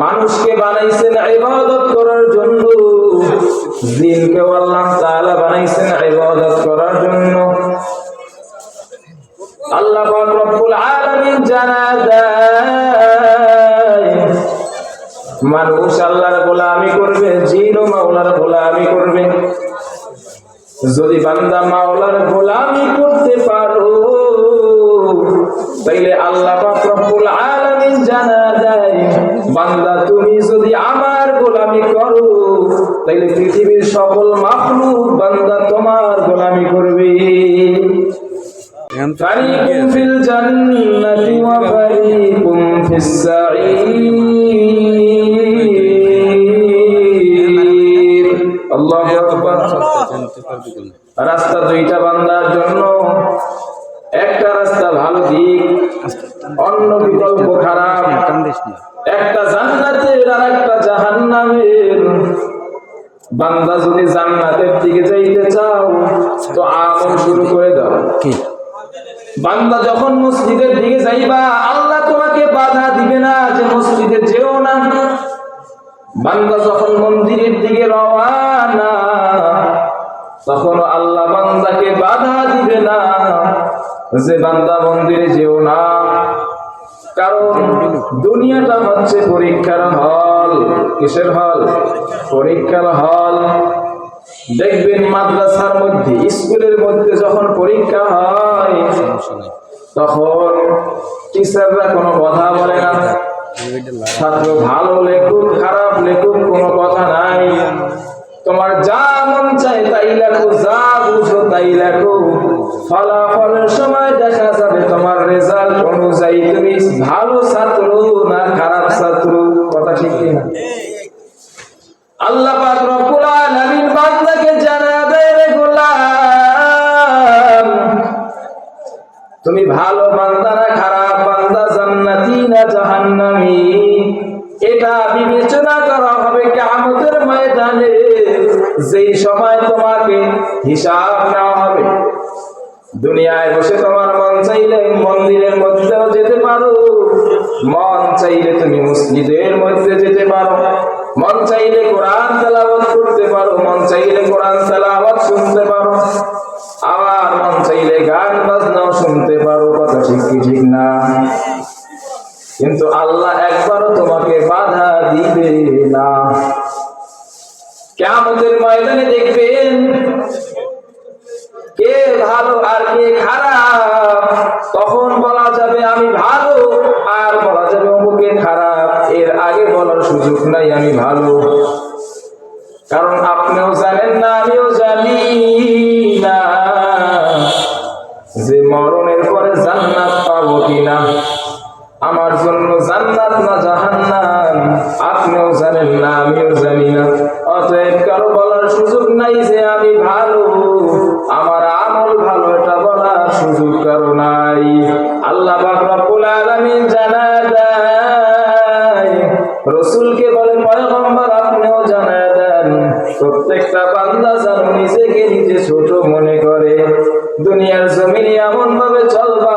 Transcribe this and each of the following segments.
মানুষকে বানাইছেন ইবাদত করার জন্য জিনকে আল্লাহ তাআলা বানাইছেন ইবাদত করার জন্য। আল্লাহ পাক রব্বুল আলামিন জানা দেয় মানুষ আল্লাহর গোলামি করবে জিনও মাওলার গোলামি করবে। যদি বান্দা মাওলার গোলামি করতে পারো তাইলে আল্লাহ পাক রব্বুল আলামিন জানা যায় বান্দা তুমি যদি আমার গোলামি করো তাইলে পৃথিবীর সকল মাখলুক বান্দা তোমার গোলামি করবে। ফারিকুম ফিল জান্নাতি ওয়া বান্দা যদি জান্নাতের দিকে যাইতে চাও তো আমল শুরু করে দাও। কি? বান্দা যখন মসজিদের দিকে যাইবা আল্লাহ তোমাকে বাধা দিবে না যে মসজিদে যেও না। বান্দা যখন মন্দিরের দিকে রওয়ানা তখন আল্লাহ বান্দাকে বাধা দিবে না যে বান্দা মন্দিরে যেও না। কারণ দুনিয়াটা হচ্ছে পরীক্ষার হল? কিসের হল? পরীক্ষার হল। দেখবেন মাদ্রাসার মধ্যে, স্কুলের মধ্যে যখন পরীক্ষা হয়, তখন টিচাররা কোনো কথা বলে না। ছাত্র ভালো লেখুক, খারাপ লেখুক, কোনো কথা নাই। তোমার যা মন চাই তাই লেখো, যা বুঝো তাই লেখো। ফলাফলের সময় দেখা যাবে তোমার রেজাল্ট অনুযায়ী তুমি ভালো ছাত্র না খারাপ ছাত্র কথা আল্লাহ পাক তুমি ভালো বান্দা না খারাপ বান্দা, জান্নাতি না জাহান্নামী? এটা বিবেচনা করা হবে কিয়ামতের ময়দানে। যেই সময় তোমাকে হিসাব নেওয়া হবে, দুনিয়ায় বসে তোমার মন চাইলে মন্দিরের মধ্যেও যেতে পারো। মন চাইলে তুমি মসজিদের মধ্যে যেতে পারো। মন চাইলে কোরআন তেলাওয়াত করতে পারো। মন চাইলে কোরআন তেলাওয়াত শুনতে পারো। আবার মন চাইলে গান বাজনাও শুনতে পারো। কথা ঠিক কি ঠিক না? কিন্তু আল্লাহ একবারও তোমাকে বাধা দিবে না। কেমতের ময়দানে দেখবেন কে ভালো আর কে খারাপ। তখন বলা যাবে, আমি ভালো যাবে খারাপ, এর আগে বলার সুযোগ নাই, আমি ভালো। কারণ আপনিও জানেন না, আমিও জানি না। যে মরণের পরে জান্নাত পাবো কিনা? রসুলকে বলে, পয়গম্বর, আপনিও জানা দেন, প্রত্যেকটা বান্দা যেন নিজেকে নিজে ছোট মনে করে। দুনিয়ার জমিনে এমন ভাবে চলবা,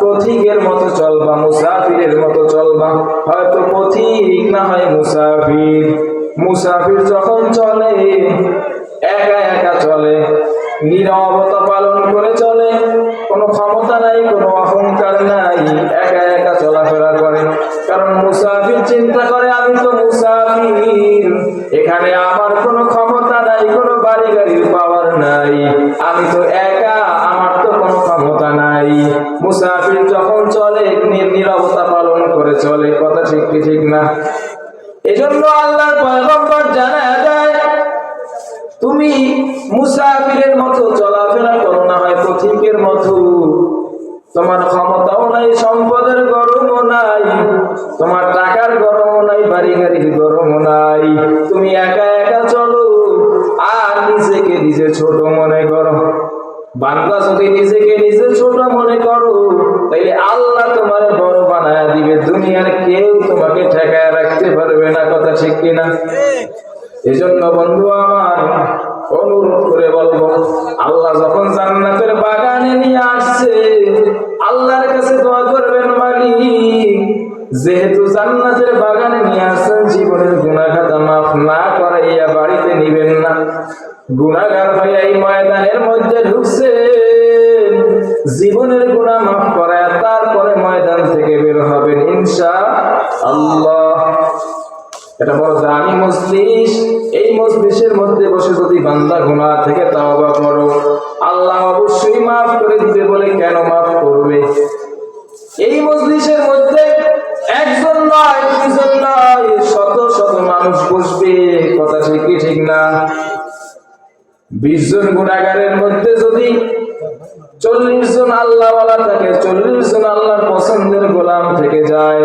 পথিকের মতো চলবা, মুসাফিরের মতো চলবা। হয়তো পথিক না হয় মুসাফির। মুসাফির যখন চলে, একা একা চলে। নীরবতা পালন করে চলে। কোনো ক্ষমতা নাই, কোনো অহংকার নাই। একা একা চলাফেরা করে। কারণ মুসাফির চিন্তা করে, আমি তো মুসাফির। এখানে আমার কোনো ক্ষমতা নাই, কোনো বাড়ি গাড়ির পাওয়ার নাই। আমি তো একা, আমার তো কোনো ক্ষমতা নাই। মুসাফির যখন চলে নীরবতা পালন করে চলে। কথা ঠিক ঠিক না? এজন্য আল্লাহর পয়গম্বর জানা দেয় তুমি মুসাফিরের মতো চলাফেরা করো না, হয় পথিকের মতো। তোমার ক্ষমতাও নাই, সম্পদের গরমও নাই, তোমার টাকার গরমও নাই বাড়ি গাড়ির গরমও নাই। তুমি একা একা চলো, আর নিজেকে নিজে ছোট মনে করো। বান্দা যদি নিজেকে নিজে ছোট মনে করো, তাইলে আল্লাহ তোমার বড় বানায় দিবে। দুনিয়ার কেউ তোমাকে ঠেকায় রাখতে পারবে না, কথা ঠিক কিনা? এজন্য বন্ধু আমার, অনুরোধ করে বলব, আল্লাহ যখন জান্নাতের বাগানে নিয়ে আসছে, আল্লাহর কাছে দোয়া করবেন মালিক, যেহেতু জান্নাতের বাগানে নিয়ে আসছেন, জীবনের গুণাখাতা মাফ না করাইয়া বাড়িতে নিবেন না। গুণাগার হইয়া এই ময়দানের মধ্যে ঢুকছে জীবনের গুণা মাফ করায় তারপরে ময়দান থেকে বের হবেন, ইনশা আল্লাহ। এটা বড় দামি মজলিস। এই মজলিসের মধ্যে বসে যদি বান্দা গুনাহ থেকে তাওবা করো আল্লাহ অবশ্যই মাফ করে দিবে বলে কেন মাফ করবে? এই মজলিসের মধ্যে একজন নয়, দুইজন নয়, শত শত মানুষ বসবে। কথা ঠিক কি ঠিক না? বিশ জন গুণাগারের মধ্যে যদি চল্লিশ জন আল্লাহওয়ালা থাকে, চল্লিশ জন আল্লাহর পছন্দের গোলাম থেকে যায়।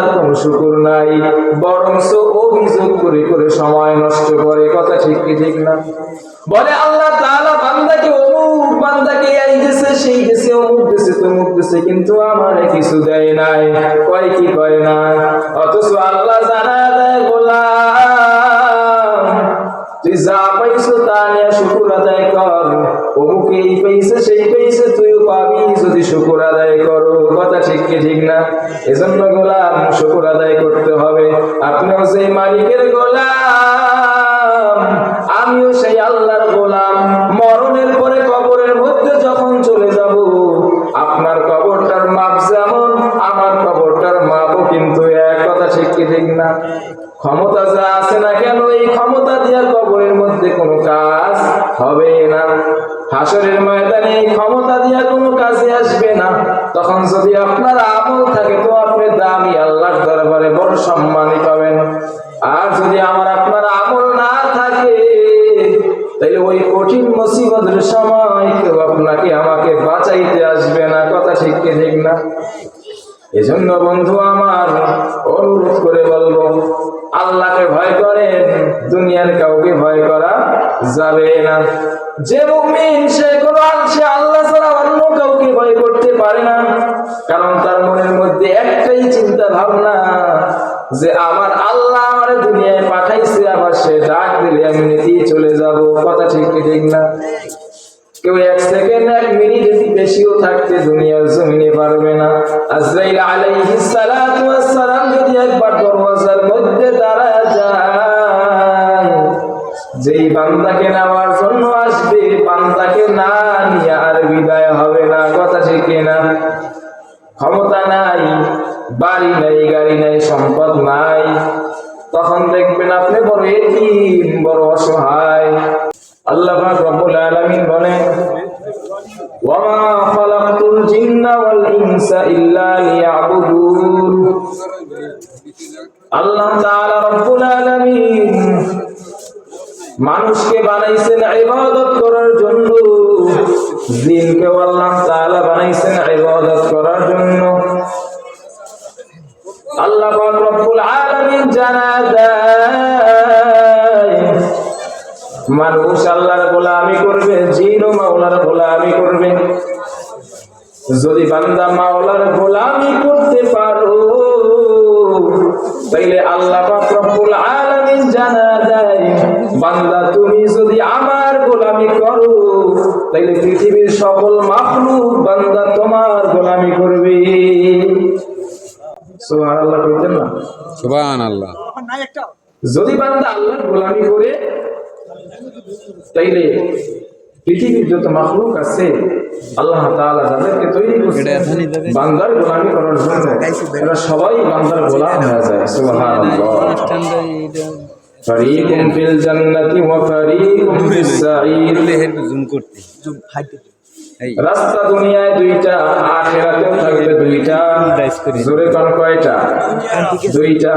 বান্দার কোন শুকুর নাই, বরংস অভিযোগ করে করে সময় নষ্ট করে। কথা ঠিক কি ঠিক না? বলে আল্লাহ তাআলা বান্দাকে, অমুক বান্দাকে এই দিছে সেই দিছে অমুক দিছে তমুক দিছে কিন্তু আমারে কিছু দেয় নাই। কয় কি কয় না? অথচ আল্লাহ জানা দেয়, গোলাম, তুই যা পাইছো তা নিয়ে শুকুর আদায় কর। অমুক এই পাইছে, সেই পাইছে, তুইও পাবি। যদি শুকুর আদায় করো ঠিক কি ঠিক না? এজন্য গোলাম শুকুর আদায় করতে হবে। আপনিও সেই মালিকের গোলাম, আমিও সেই আল্লাহর গোলাম। মরণের পরে কবরের মধ্যে যখন চলে যাব, আপনার কবরটার মাপ যেমন, আমার কবরটার মাপও কিন্তু এক। কথা ঠিক কি ঠিক না? ক্ষমতা যা আছে না কেন, এই ক্ষমতা দিয়া কবরের মধ্যে কোনো কাজ হবে না। হাসরের ময়দানে এই ক্ষমতা দিয়া কোনো কাজে আসবে না। তখন যদি আপনার আমল থাকে, তো আপনি দামি আল্লাহর দরবারে বড় সম্মানই পাবেন। আর যদি আমার আপনার আমল না থাকে তাহলে ওই কঠিন মুসিবতের সময় কেউ আপনাকে আমাকে বাঁচাইতে আসবে না। কথা ঠিক ঠিক না? এজন্য বন্ধু আমার অনুরোধ করে বলব, আল্লাহকে ভয় করেন, দুনিয়ার কাউকে ভয় করা যাবে না। যে মুমিন, সে কোরআন, সে আল্লাহ ছাড়া অন্য কাউকে ভয় করতে পারে না। কারণ তার মনের মধ্যে একটাই চিন্তা ভাবনা, যে আমার আল্লাহ আমার দুনিয়ায় পাঠাইছে, আবার সে ডাক দিলে আমি নিতেই চলে যাব। কথা ঠিক ঠিক না? কেউ এক সেকেন্ড, এক মিনিট বেশিও থাকতে দুনিয়ার জমিনে পারবে না। আজরাইল আলাইহিস সালাম যেই বান্দাকে নেওয়ার জন্য আসবে বান্দাকে না নিয়ে আর বিদায় হবে না। কথা ঠিক না ক্ষমতা নাই, বাড়ি নাই, গাড়ি নাই, সম্পদ নাই। তখন দেখবেন আপনি বড় এতিম, বড় অসহায়। আল্লাহ আলামিন মানুষকে বানাইছেন ইবাদত করার জন্য। জিনকে আল্লাহ তাআলা বানাইছেন ইবাদত করার জন্য। আল্লাহ পাক রব্বুল আলামিন জানা দেয়, মানুষ আল্লাহর গোলামি করবে, জিন ও মাওলার গোলামি করবে। যদি বান্দা মাওলার গোলামি করতে পারো, তাইলে আল্লাহ পাক রব্বুল আলামিন জানা দেয় বান্দা তুমি যদি আমার গোলামি করো তাইলে পৃথিবীর সকল মাখলুক বান্দা তোমার গোলামি করবে। সুবহানাল্লাহ না? যদি বান্দা আল্লাহর গোলামি করে তাইলে পৃথিবীর যত মাখলুক আছে আল্লাহ তাআলা যাদেরকে তৈরি করছে বান্দার গোলামি করার জন্য এরা সবাই বান্দার গোলাম হয়ে যায়। সুবহানাল্লাহ। ফিল জান্নাতি ওয়া ফারীকুম ফিস সাঈর জুম করতে। এই। রাস্তা দুনিয়ায় দুইটা আখেরাতে থাকবে দুইটা। জোরে কোন কয়টা? দুইটা।